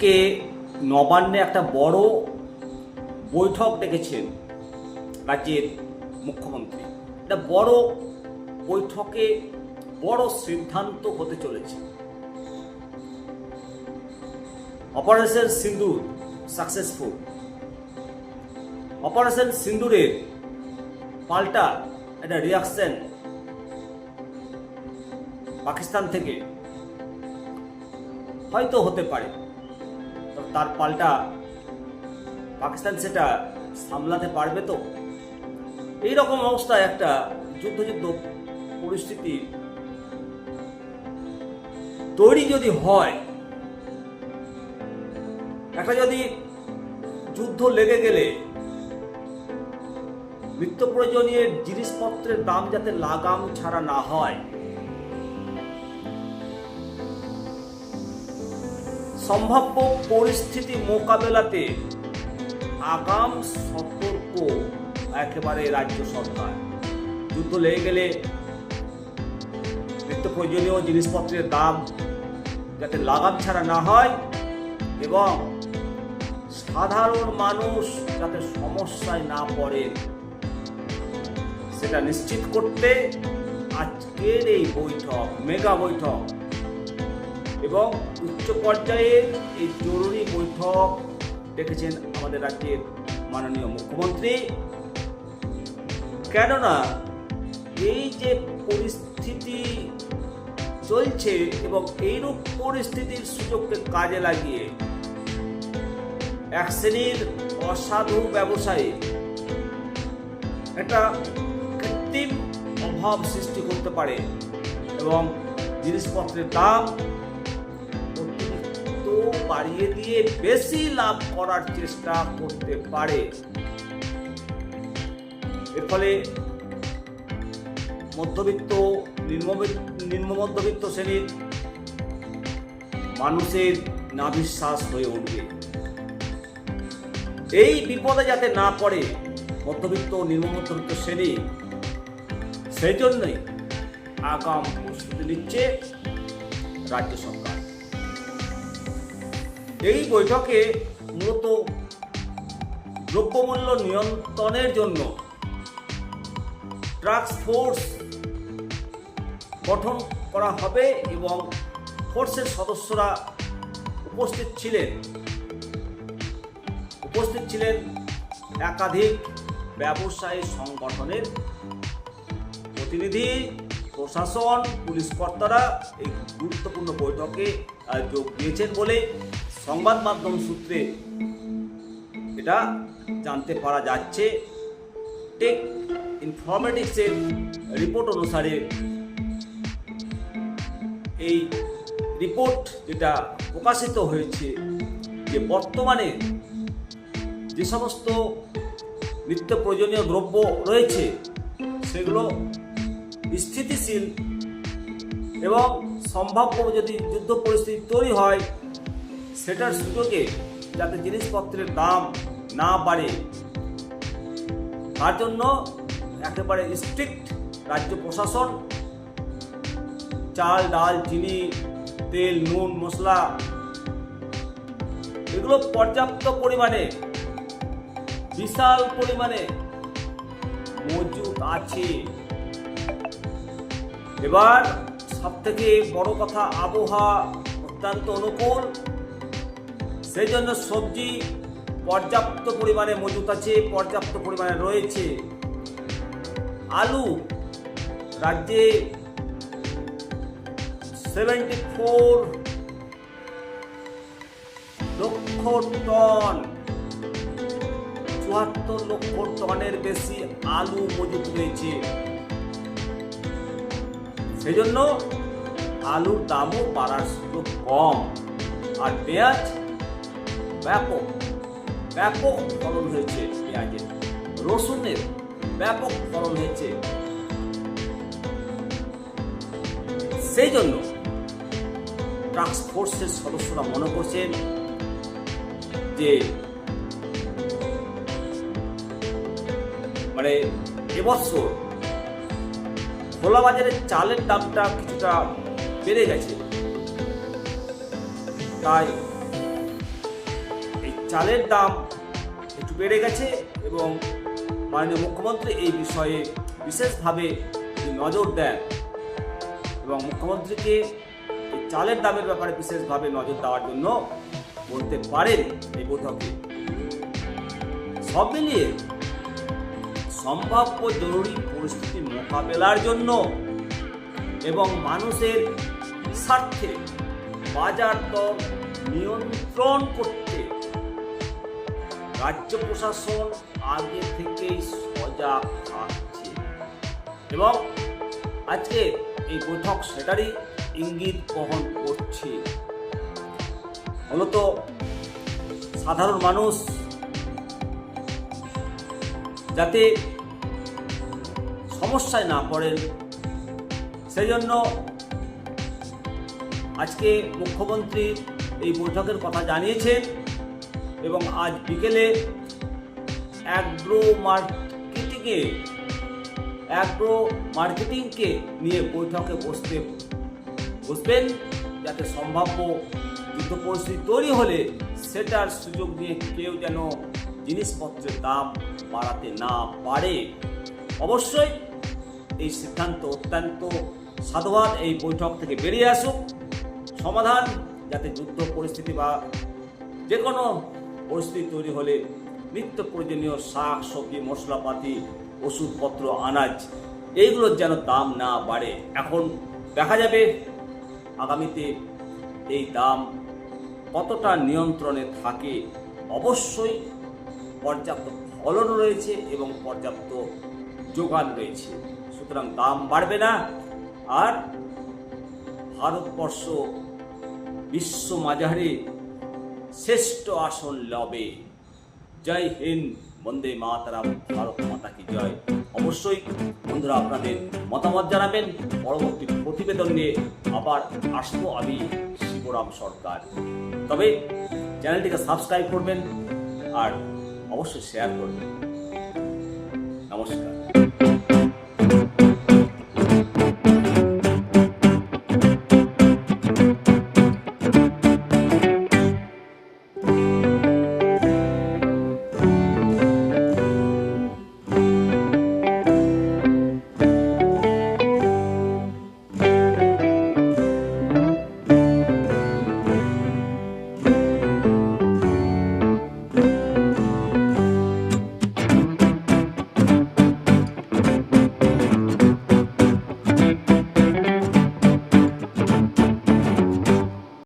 আজকে নবান্নে একটা বড় বৈঠক ডেকেছেন রাজ্যের মুখ্যমন্ত্রী। এটা বড় বৈঠকে বড় সিদ্ধান্ত হতে চলেছে। অপারেশন সিন্দুর সাকসেসফুল। অপারেশন সিন্দুরের পাল্টা একটা রিয়াকশন পাকিস্তান থেকে। হয়তো হতে পারে। তার পাল্টা পাকিস্তান সেটা সামলাতে পারবে তো? এই রকম অবস্থায় একটা যুদ্ধ যুদ্ধ পরিস্থিতি তৈরি যদি হয়, একটা যদি যুদ্ধ লেগে গেলে নিত্য প্রয়োজনীয় জিনিসপত্রের দাম যাতে লাগাম ছাড়া না হয় সম্ভাব্য পরিস্থিতি মোকাবেলাতে আগাম সতর্ক একেবারে রাজ্য সরকার। যুদ্ধ লেগে গেলে নিত্য প্রয়োজনীয় জিনিসপত্রের দাম যাতে লাগাম ছাড়া না হয় এবং সাধারণ মানুষ যাতে সমস্যায় না পড়ে, সেটা নিশ্চিত করতে আজকের এই বৈঠক, মেগা বৈঠক এবং উচ্চ পর্যায়ের এই জরুরি বৈঠক ডেকেছেন আমাদের রাজ্যের মাননীয় মুখ্যমন্ত্রী। কেননা এই যে পরিস্থিতি চলছে এবং এইরূপ পরিস্থিতির সুযোগকে কাজে লাগিয়ে এক শ্রেণির অসাধু ব্যবসায়ী একটা কৃত্রিম অভাব সৃষ্টি করতে পারে এবং জিনিসপত্রের দাম বাড়িয়ে দিয়ে বেশি লাভ করার চেষ্টা করতে পারে। এর ফলে মধ্যবিত্ত নিম্ন মধ্যবিত্ত শ্রেণির মানুষের নাবিশ্বাস হয়ে উঠবে। এই বিপদে যাতে না পড়ে মধ্যবিত্ত নিম্ন মধ্যবিত্ত শ্রেণি, সেই জন্যই আগাম প্রস্তুতি নিচ্ছে রাজ্য সরকার। এই বৈঠকে মূলত দ্রব্যমূল্য নিয়ন্ত্রণের জন্য ট্রাক্স ফোর্স গঠন করা হবে এবং ফোর্সের সদস্যরা উপস্থিত ছিলেন। উপস্থিত ছিলেন একাধিক ব্যবসায়ী সংগঠনের প্রতিনিধি, প্রশাসন, পুলিশ কর্তারা। এই গুরুত্বপূর্ণ বৈঠকে যোগ দিয়েছেন বলে সংবাদ মাধ্যম সূত্রে এটা জানতে পারা যাচ্ছে। টেক ইনফরমেটিক্সের রিপোর্ট অনুসারে এই রিপোর্ট যেটা প্রকাশিত হয়েছে যে বর্তমানে যে সমস্ত নিত্য প্রয়োজনীয় দ্রব্য রয়েছে, সেগুলো স্থিতিশীল এবং সম্ভাব্য যদি যুদ্ধ পরিস্থিতি তৈরি হয় সেটার সুযোগে যাতে জিনিসপত্রের দাম না বাড়ে, তার জন্য একেবারে স্ট্রিক্ট রাজ্য প্রশাসন চাল, ডাল, চিনি, তেল, নুন, মশলা এগুলো পর্যাপ্ত পরিমাণে, বিশাল পরিমাণে মজুদ আছে। এবার সব থেকে বড় কথা, আবহাওয়া অত্যন্ত অনুকূল। সেই জন্য সবজি পর্যাপ্ত পরিমাণে মজুত আছে, পর্যাপ্ত পরিমাণে রয়েছে। আলু রাজ্যে সেভেন্টি ফোর লক্ষ টন, চুয়াত্তর লক্ষ টনের বেশি আলু মজুত রয়েছে। সেই জন্য আলুর দামও বাড়ার সুযোগ কম। আর পেঁয়াজ ব্যাপক ব্যাপক ফলন হয়েছে পেঁয়াজের রসুনের ব্যাপক ফলন হয়েছে। সেই জন্য টাস্ক ফোর্সের সদস্যরা মনে করছেন যে মানে এবছর খোলা বাজারে চালের দামটা কিছুটা বেড়ে গেছে। তাই চালের দাম একটু বেড়ে গেছে এবং মাননীয় মুখ্যমন্ত্রী এই বিষয়ে বিশেষভাবে নজর দেন এবং মুখ্যমন্ত্রীকে চালের দামের ব্যাপারে বিশেষভাবে নজর দেওয়ার জন্য বলতে পারেন এই বৈঠকে। সব মিলিয়ে সম্ভাব্য জরুরি পরিস্থিতি মোকাবেলার জন্য এবং মানুষের স্বার্থে বাজার দর নিয়ন্ত্রণ করতে রাজ্য প্রশাসন আগে থেকেই সজাগ থাকছে। এবং আজকে এই বৈঠক সেটারই ইঙ্গিত বহন করছে। মূলত সাধারণ মানুষ যাতে সমস্যায় না পড়েন সেই জন্য আজকে মুখ্যমন্ত্রী এই বৈঠকের কথা জানিয়েছেন। এবং আজ বিকেলে অ্যাগ্রো মার্কেটিংয়ে, অ্যাগ্রো মার্কেটিংকে নিয়ে বৈঠকে বসতে, বসবেন যাতে সম্ভাব্য যুদ্ধ পরিস্থিতি তৈরি হলে সেটার সুযোগ নিয়ে কেউ যেন জিনিসপত্রের দাম বাড়াতে না পারে। অবশ্যই এই সিদ্ধান্ত অত্যন্ত সাধুবাদ। এই বৈঠক থেকে বেরিয়ে আসুক। সমাধান যাতে যুদ্ধ পরিস্থিতি বা যে কোনো পরিস্থিতি তৈরি হলে নিত্য প্রয়োজনীয় শাক, সবজি, মশলাপাতি, ওষুধপত্র, আনাজ, এইগুলোর যেন দাম না বাড়ে। এখন দেখা যাবে আগামীতে এই দাম কতটা নিয়ন্ত্রণে থাকে। অবশ্যই পর্যাপ্ত ফলন রয়েছে এবং পর্যাপ্ত যোগান রয়েছে। সুতরাং দাম বাড়বে না। আর ভারতবর্ষ বিশ্ব মাঝারে শ্রেষ্ঠ আসন লবে। জয় হিন্দ, বন্দে মাতারাম, ভারত মাতা কি জয়। অবশ্যই বন্ধুরা আপনাদের মতামত জানাবেন। পরবর্তী প্রতিবেদন নিয়ে আবার আসব আমি, শিবরাম সরকার। তবে চ্যানেলটিকে সাবস্ক্রাইব করবেন আর অবশ্যই শেয়ার করবেন। নমস্কার।